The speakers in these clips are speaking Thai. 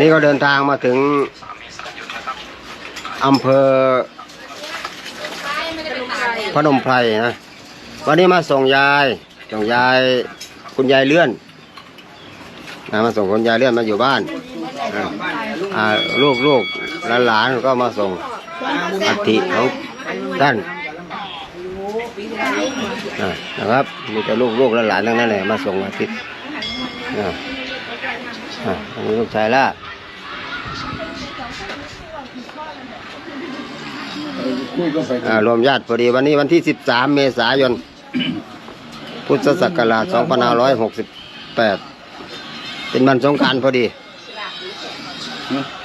นี่ก็เดินทางมาถึงอำเภอพนมไพรนะ วันนี้มาส่งยาย ส่งยายคุณยายเลื่อนนะมาส่งคุณยายเลื่อนมาอยู่บ้านลูกลูกหลานก็มาส่งอัฐิของท่านนะครับ มีแต่ลูกลูกหลานทั้งนั้นเลยมาส่งอัฐิอ่าอ่า อันนี้ลูกชายล่าอ่ารวมญาติพอดีวันนี้วันที่ 13 เมษายน พุทธศักราช2568 เป็นวันสงกรารพอดี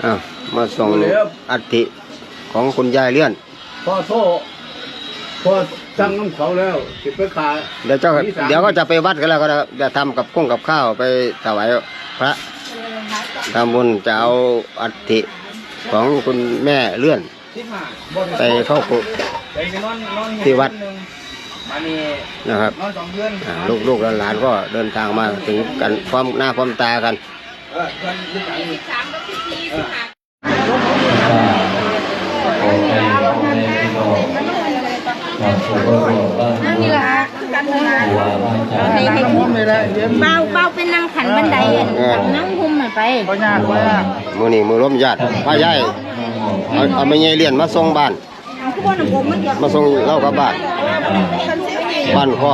อ่ามาส่งอัฐิของคุณยายเลื่อนพอโทษพอสั่งน้ำเขาแล้วสิไปขายเดี๋ยวเจ้า เดี๋ยวก็จะไปวัดกันแล้วก็จะทำกับกุ้งกับข้าวไปถวายพระ ทำบุญจะเอาอัฐิของคุณแม่เลื่อนไปเข้ากุไปนอนนอนที่วัดมานี่นะครับนอนสองเดือนอ่าลูกๆหลานๆก็เดินทางมาถึงกันพร้อมหน้าพร้อมตากันเออเดือนลูกหลานนี่สามกับสิบสี่สิบห้านี่ละกันมาให้ให้ทุ่มเลยละเบาเบาเป็นนางขันบันไดอะนั่ง หุ่มไปก็ยากว่ามือนี่มือร่วมญาติพายายเอาเอาไม่เงี้ยเลียนมาส่งบ้านทุกคนผมมันจะมาส่งเล่ากลับบ้านบ้านข้อ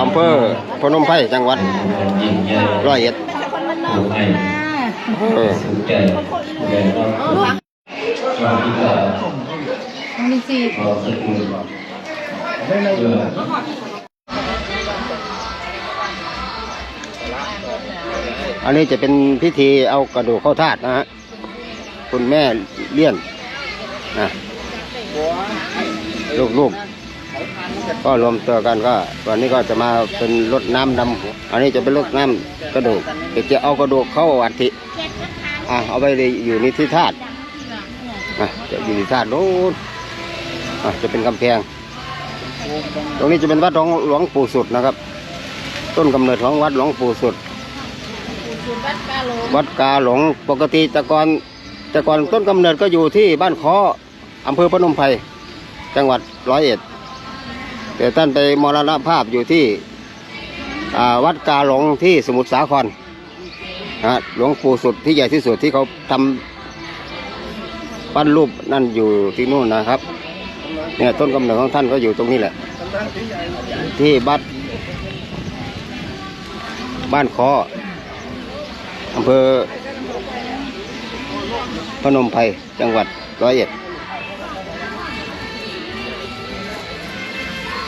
อำเภอพนมไพรจังหวัดร้อยเอ็ดเออมีสี่ อันนี้จะเป็นพิธีเอากระดูกเข้าธาตุนะฮะคุณแม่เลี่ยนนะลูกๆก็รวมตัวกันก็วันนี้ก็จะมาเป็นรถน้ำดำอันนี้จะเป็นรถน้ำกระดูกเดี๋ยวจะเอากระดูกเข้าอัฐิอะเอาไปอยู่ในที่ธาตุอะจะอยู่ในธาตุโน้นอะจะเป็นกำแพง ตรงนี้จะเป็นวัดหลวงปู่สุดนะครับ ต้นกำเนิดของวัดหลวงปู่สุด วัดกาหลงปกติแต่ก่อนแต่ก่อนต้นกำเนิดก็อยู่ที่บ้านคออำเภอพนมไพรจังหวัดร้อยเอ็ดแต่ท่านไปมรณภาพอยู่ที่วัดกาหลงที่สมุทรสาครนะฮะหลวงปู่สุดที่ใหญ่ที่สุดที่เขาทำปั้นรูปนั่นอยู่ที่นู่นนะครับเนี่ยต้นกำเนิดของท่านก็อยู่ตรงนี้แหละ ที่บัดบ้านคอ อำเภอพนมไพรจังหวัดร้อยเอ็ด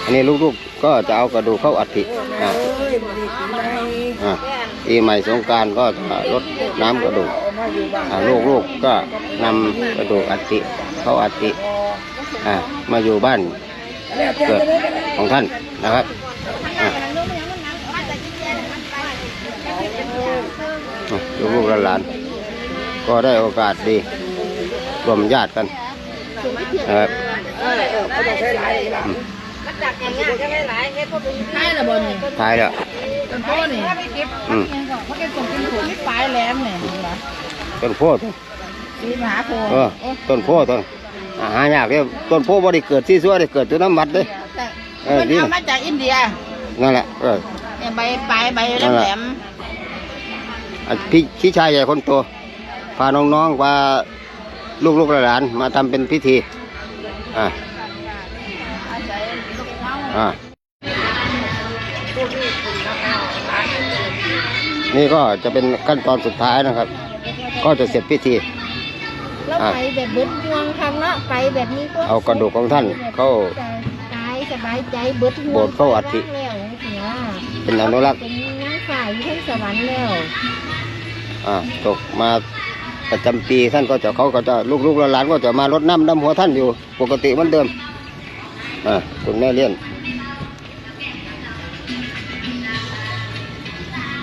อันนี้ลูกๆก็จะเอากระดูกเข้าอัฐิอ่าอ่าปีใหม่สงการก็จะลดน้ำกระดูกลูกๆก็นำกระดูกอัฐิเข้าอัฐิอ่ามาอยู่บ้านเกิดของท่านนะครับอ่าอะ ลูกๆหลานๆก็ได้โอกาสดีรวมญาติกันนะครับจากอย่างเงี้ยก็ไม่หลายเฮ็ดพวกเป็นใช่ละบนท้ายแล้วต้นโพนี่อืมยังก็มันเป็นส่งเป็นผลปลายแหลมเนี่ยเห็นปะต้นโพธิ์สีมหาโพเออต้นโพธิ์ต้นอาหายากเนี่ยต้นโพธิ์บ่ได้เกิดที่ซัวได้เกิดที่น้ำวัดเด้เออมันดีเอามาจากอินเดียนั่นแหละเออเนี่ยใบปลายใบแหลมอะ พี่พี่ชายใหญ่คนโตพาน้องๆพาลูกๆหลานๆมาทำเป็นพิธีอ่าอ่านี่ก็จะเป็นขั้นตอนสุดท้ายนะครับ ก็จะเสร็จพิธีแล้วไปแบบเบิดดวงครั้งเนาะไปแบบนี้ก็เอากระดูกของท่านเข้าตายสบายใจเบิดห่วงโบสถ์เข้าอัฐิแล้วเสียเป็นอนุรักษ์เป็นนางฝ่ายอยู่ทั้งสวรรค์แล้ว อ่าตกมาประจำปีท่านก็จะเขาก็จะลูกๆหลานก็จะมารดน้ำดำหัวท่านอยู่ ปกติเหมือนเดิมอ่าคุณแม่เลี้ยน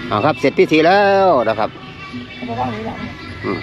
อ่าครับเสร็จพิธีแล้วนะครับอืม